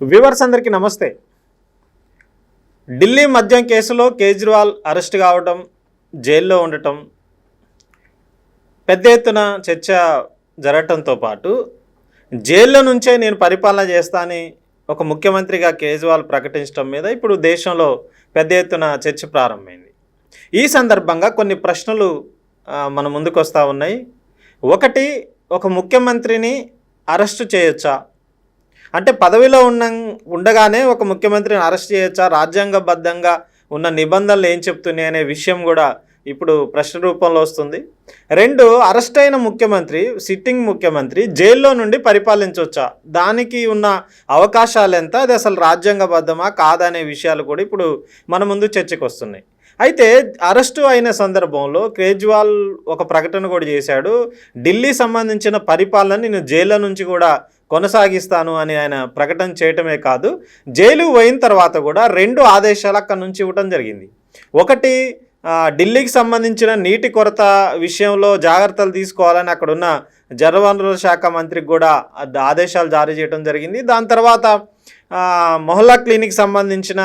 Viewers అందరికీ నమస్తే. ఢిల్లీ మద్యం కేసులో కేజ్రీవాల్ అరెస్ట్ కావటం జైల్లో ఉండటం పెద్ద ఎత్తున చర్చ జరగటంతో పాటు జైల్లో నుంచే నేను పరిపాలన చేస్తానని ఒక ముఖ్యమంత్రిగా కేజ్రీవాల్ ప్రకటించడం మీద ఇప్పుడు దేశంలో పెద్ద ఎత్తున చర్చ ప్రారంభమైంది. ఈ సందర్భంగా కొన్ని ప్రశ్నలు మన ముందుకు వస్తూ ఉన్నాయి. ఒకటి ఒక ముఖ్యమంత్రిని అరెస్టు చేయొచ్చా? అంటే పదవిలో ఉన్న ఉండగానే ఒక ముఖ్యమంత్రిని అరెస్ట్ చేయొచ్చా? రాజ్యాంగబద్ధంగా ఉన్న నిబంధనలు ఏం చెప్తున్నాయి అనే విషయం కూడా ఇప్పుడు ప్రశ్న రూపంలో వస్తుంది. రెండు అరెస్ట్ అయిన ముఖ్యమంత్రి సిట్టింగ్ ముఖ్యమంత్రి జైల్లో నుండి పరిపాలించవచ్చా దానికి ఉన్న అవకాశాలు ఎంత? అది అసలు రాజ్యాంగబద్ధమా? కాదనే విషయాలు కూడా ఇప్పుడు మన ముందు చర్చకు వస్తున్నాయి అయితే అరెస్టు అయిన సందర్భంలో కేజ్రీవాల్ ఒక ప్రకటన కూడా చేశాడు. ఢిల్లీ సంబంధించిన పరిపాలన నేను జైల్లో నుంచి కూడా కొనసాగిస్తాను అని ఆయన ప్రకటన చేయటమే కాదు జైలు పోయిన తర్వాత కూడా రెండు ఆదేశాలు అక్కడి నుంచి ఇవ్వటం జరిగింది. ఒకటి ఢిల్లీకి సంబంధించిన నీటి కొరత విషయంలో జాగ్రత్తలు తీసుకోవాలని అక్కడున్న జలవనరుల శాఖ మంత్రికి కూడా ఆదేశాలు జారీ చేయడం జరిగింది. దాని తర్వాత మొహల్లా క్లినిక్ సంబంధించిన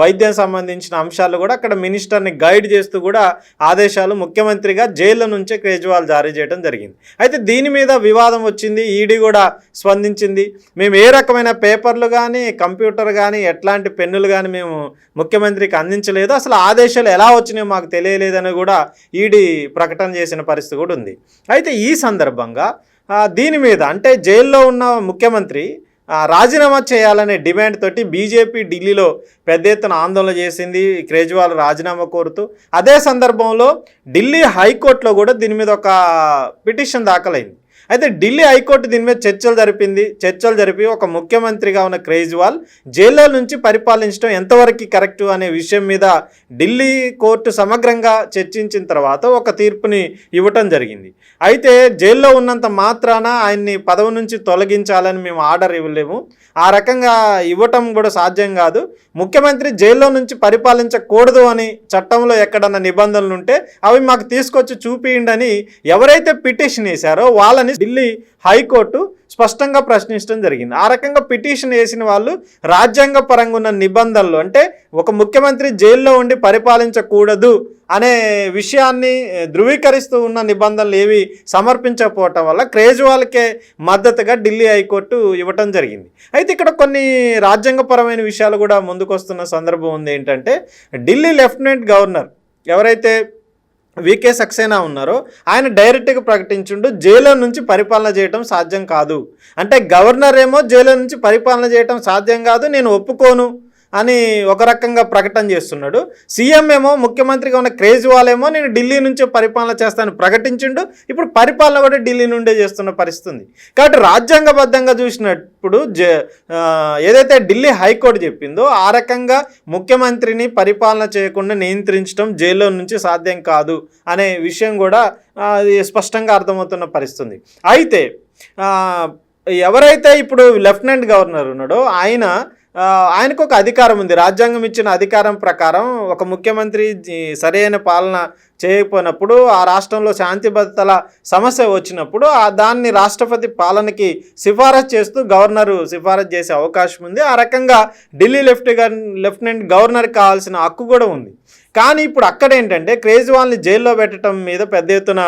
వైద్యం సంబంధించిన అంశాలు కూడా అక్కడ మినిస్టర్ని గైడ్ చేస్తూ కూడా ఆదేశాలు ముఖ్యమంత్రిగా జైల్లో నుంచే కేజ్రీవాల్ జారీ చేయడం జరిగింది. అయితే దీని మీద వివాదం వచ్చింది ఈడీ కూడా స్పందించింది. మేము ఏ రకమైన పేపర్లు కానీ కంప్యూటర్ కానీ ఎట్లాంటి పెన్నులు కానీ మేము ముఖ్యమంత్రికి అందించలేదు. అసలు ఆదేశాలు ఎలా వచ్చినాయో మాకు తెలియలేదని కూడా ఈడీ ప్రకటన చేసిన పరిస్థితి కూడా ఉంది. అయితే ఈ సందర్భంగా దీని మీద అంటే జైల్లో ఉన్న ముఖ్యమంత్రి రాజీనామా చేయాలనే డిమాండ్ తోటి బీజేపీ ఢిల్లీలో పెద్ద ఎత్తున ఆందోళన చేసింది కేజ్రీవాల్ రాజీనామా కోరుతూ. అదే సందర్భంలో ఢిల్లీ హైకోర్టులో కూడా దీని మీద ఒక పిటిషన్ దాఖలైంది. అయితే ఢిల్లీ హైకోర్టు దీని మీద చర్చలు జరిపింది. చర్చలు జరిపి ఒక ముఖ్యమంత్రిగా ఉన్న కేజ్రీవాల్ జైల్లో నుంచి పరిపాలించడం ఎంతవరకు కరెక్ట్ అనే విషయం మీద ఢిల్లీ కోర్టు సమగ్రంగా చర్చించిన తర్వాత ఒక తీర్పుని ఇవ్వటం జరిగింది. అయితే జైల్లో ఉన్నంత మాత్రాన ఆయన్ని పదవి నుంచి తొలగించాలని మేము ఆర్డర్ ఇవ్వలేము. ఆ రకంగా ఇవ్వటం కూడా సాధ్యం కాదు. ముఖ్యమంత్రి జైల్లో నుంచి పరిపాలించకూడదు అని చట్టంలో ఎక్కడన్నా నిబంధనలు ఉంటే అవి మాకు తీసుకొచ్చి చూపియండి అని ఎవరైతే పిటిషన్ వేశారో వాళ్ళని ఢిల్లీ హైకోర్టు స్పష్టంగా ప్రశ్నించడం జరిగింది. ఆ రకంగా పిటిషన్ వేసిన వాళ్ళు రాజ్యాంగ పరంగా ఉన్న నిబంధనలు అంటే ఒక ముఖ్యమంత్రి జైల్లో ఉండి పరిపాలించకూడదు అనే విషయాన్ని ధృవీకరిస్తూ ఉన్న నిబంధనలు ఏవి సమర్పించకపోవటం వల్ల కేజ్రీవాల్కే మద్దతుగా ఢిల్లీ హైకోర్టు ఇవ్వటం జరిగింది. అయితే ఇక్కడ కొన్ని రాజ్యాంగపరమైన విషయాలు కూడా ముందుకొస్తున్న సందర్భం ఉంది ఏంటంటే ఢిల్లీ లెఫ్టినెంట్ గవర్నర్ ఎవరైతే వికే సక్సేనా ఉన్నారో ఆయన డైరెక్ట్గా ప్రకటించుండు జైలు నుంచి పరిపాలన చేయటం సాధ్యం కాదు. అంటే గవర్నర్ ఏమో జైలు నుంచి పరిపాలన చేయటం సాధ్యం కాదు నేను ఒప్పుకోను. అని ఒక రకంగా ప్రకటన చేస్తున్నాడు. సీఎం ఏమో ముఖ్యమంత్రిగా ఉన్న కేజ్రీవాల్ ఏమో నేను ఢిల్లీ నుంచే పరిపాలన చేస్తాను ప్రకటించిండు. ఇప్పుడు పరిపాలన కూడా ఢిల్లీ నుండే చేస్తున్న పరిస్థితి ఉంది కాబట్టి రాజ్యాంగబద్ధంగా చూసినప్పుడు జ ఏదైతే ఢిల్లీ హైకోర్టు చెప్పిందో ఆ రకంగా ముఖ్యమంత్రిని పరిపాలన చేయకుండా నియంత్రించడం జైల్లో నుంచి సాధ్యం కాదు అనే విషయం కూడా అది స్పష్టంగా అర్థమవుతున్న పరిస్థితి అయితే ఎవరైతే ఇప్పుడు లెఫ్టినెంట్ గవర్నర్ ఉన్నాడో ఆయన ఆయనకు ఒక అధికారం ఉంది. రాజ్యాంగం ఇచ్చిన అధికారం ప్రకారం ఒక ముఖ్యమంత్రి సరైన పాలన చేయకపోయినప్పుడు ఆ రాష్ట్రంలో శాంతి భద్రతల సమస్య వచ్చినప్పుడు ఆ దాన్ని రాష్ట్రపతి పాలనకి సిఫారసు చేస్తూ గవర్నరు సిఫారసు చేసే అవకాశం ఉంది. ఆ రకంగా ఢిల్లీ లెఫ్ట్ లెఫ్టినెంట్ గవర్నర్కి కావాల్సిన హక్కు కూడా ఉంది. కానీ ఇప్పుడు అక్కడ ఏంటంటే కేజ్రీవాల్ని జైల్లో పెట్టడం మీద పెద్ద ఎత్తున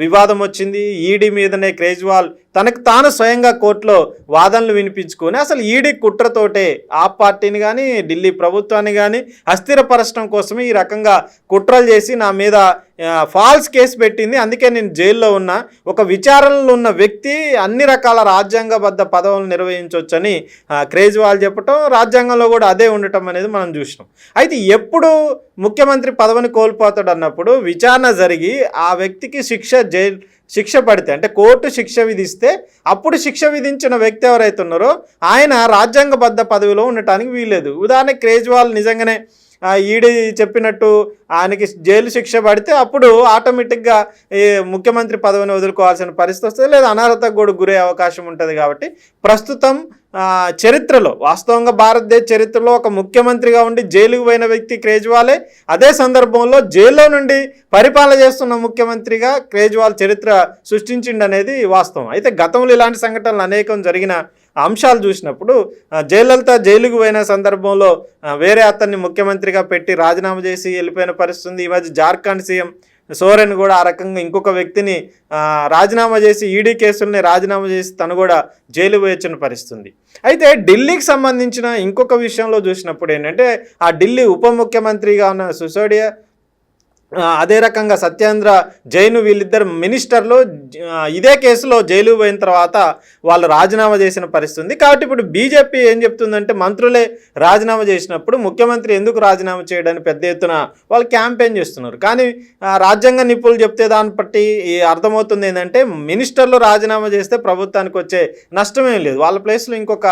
వివాదం వచ్చింది. ఈడీ మీదనే కేజ్రీవాల్ తనకు తాను స్వయంగా కోర్టులో వాదనలు వినిపించుకొని అసలు ఈడీ కుట్రతోటే ఆ పార్టీని కానీ ఢిల్లీ ప్రభుత్వాన్ని కానీ అస్థిరపరచడం కోసమే ఈ రకంగా కుట్రలు చేసి నా మీద ఫాల్స్ కేసు పెట్టింది. అందుకే నేను జైల్లో ఉన్నా. ఒక విచారణలో ఉన్న వ్యక్తి అన్ని రకాల రాజ్యాంగబద్ధ పదవులు నిర్వహించవచ్చని కేజ్రీవాల్ చెప్పటం రాజ్యాంగంలో కూడా అదే ఉండటం అనేది మనం చూసినాం. అయితే ఎప్పుడు ముఖ్యమంత్రి పదవిని కోల్పోతాడు అన్నప్పుడు విచారణ జరిగి ఆ వ్యక్తికి శిక్ష జైలు శిక్ష పడితే అంటే కోర్టు శిక్ష విధిస్తే అప్పుడు శిక్ష విధించిన వ్యక్తి ఎవరైతే ఉన్నారో ఆయన రాజ్యాంగబద్ధ పదవిలో ఉండటానికి వీల్లేదు. ఉదాహరణకి కేజ్రీవాల్ నిజంగానే ఈడీ చెప్పినట్టు ఆయనకి జైలు శిక్ష పడితే అప్పుడు ఆటోమేటిక్గా ఈ ముఖ్యమంత్రి పదవిని వదులుకోవాల్సిన పరిస్థితి వస్తుంది. లేదా అనర్హతకు కూడా గురే అవకాశం ఉంటుంది కాబట్టి ప్రస్తుతం చరిత్రలో వాస్తవంగా భారతదేశ చరిత్రలో ఒక ముఖ్యమంత్రిగా ఉండి జైలుకు పోయిన వ్యక్తి కేజ్రీవాలే అదే సందర్భంలో జైల్లో నుండి పరిపాలన చేస్తున్న ముఖ్యమంత్రిగా కేజ్రీవాల్ చరిత్ర సృష్టించిండనేది వాస్తవం. అయితే గతంలో ఇలాంటి సంఘటనలు అనేకం జరిగిన అంశాలు చూసినప్పుడు జయలలిత జైలుకు పోయిన సందర్భంలో వేరే అతన్ని ముఖ్యమంత్రిగా పెట్టి రాజీనామా చేసి వెళ్ళిపోయిన పరిస్థితి ఉంది ఈ మధ్య జార్ఖండ్ సీఎం సోరెన్ కూడా ఆ రకంగా ఇంకొక వ్యక్తిని రాజీనామా చేసి ఈడీ కేసుల్ని రాజీనామా చేసి తను కూడా జైలు వేయొచ్చిన పరిస్థితుంది. అయితే ఢిల్లీకి సంబంధించిన ఇంకొక విషయంలో చూసినప్పుడు ఏంటంటే ఆ ఢిల్లీ ఉప ముఖ్యమంత్రిగా ఉన్న సుసోడియా అదే రకంగా సత్యేంద్ర జైను వీళ్ళిద్దరు మినిస్టర్లు ఇదే కేసులో జైలు పోయిన తర్వాత వాళ్ళు రాజీనామా చేసిన పరిస్థితి ఉంది. కాబట్టి ఇప్పుడు బీజేపీ ఏం చెప్తుందంటే మంత్రులే రాజీనామా చేసినప్పుడు ముఖ్యమంత్రి ఎందుకు రాజీనామా చేయడానికి పెద్ద ఎత్తున వాళ్ళు క్యాంపెయిన్ చేస్తున్నారు. కానీ రాజ్యాంగ నిపుణులు చెప్తే దాన్ని బట్టి అర్థమవుతుంది ఏంటంటే మినిస్టర్లు రాజీనామా చేస్తే ప్రభుత్వానికి వచ్చే నష్టమేం లేదు. వాళ్ళ ప్లేస్లో ఇంకొక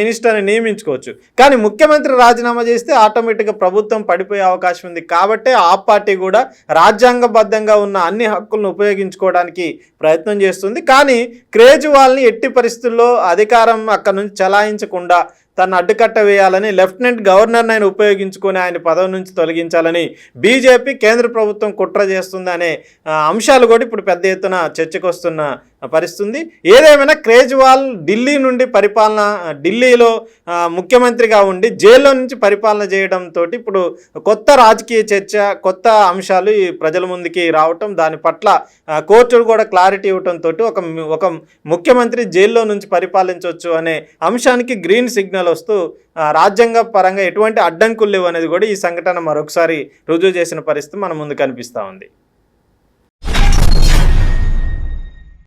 మినిస్టర్ని నియమించుకోవచ్చు. కానీ ముఖ్యమంత్రి రాజీనామా చేస్తే ఆటోమేటిక్గా ప్రభుత్వం పడిపోయే అవకాశం ఉంది. కాబట్టే ఆ పార్టీ కూడా రాజ్యాంగబద్ధంగా ఉన్న అన్ని హక్కులను ఉపయోగించుకోవడానికి ప్రయత్నం చేస్తుంది. కానీ కేజ్రీవాల్ని ఎట్టి పరిస్థితుల్లో అధికారం అక్కడ నుంచి చలాయించకుండా తను అడ్డుకట్ట వేయాలని లెఫ్టినెంట్ గవర్నర్ని ఆయన ఉపయోగించుకొని ఆయన పదవి నుంచి తొలగించాలని బీజేపీ కేంద్ర ప్రభుత్వం కుట్ర చేస్తుందనే అంశాలు కూడా ఇప్పుడు పెద్ద ఎత్తున చర్చకు వస్తున్న పరిస్తుంది ఏదేమైనా కేజ్రీవాల్ ఢిల్లీ నుండి పరిపాలన ఢిల్లీలో ముఖ్యమంత్రిగా ఉండి జైల్లో నుంచి పరిపాలన చేయడంతో ఇప్పుడు కొత్త రాజకీయ చర్చ కొత్త అంశాలు ఈ ప్రజల ముందుకి రావటం దాని పట్ల కోర్టులు కూడా క్లారిటీ ఇవ్వడంతో ఒక ఒక ముఖ్యమంత్రి జైల్లో నుంచి పరిపాలించవచ్చు అనే అంశానికి గ్రీన్ సిగ్నల్ వస్తూ రాజ్యాంగ పరంగా ఎటువంటి అడ్డంకులు లేవు అనేది కూడా ఈ సంఘటన మరొకసారి రుజువు చేసిన పరిస్థితి మన ముందు కనిపిస్తూ ఉంది.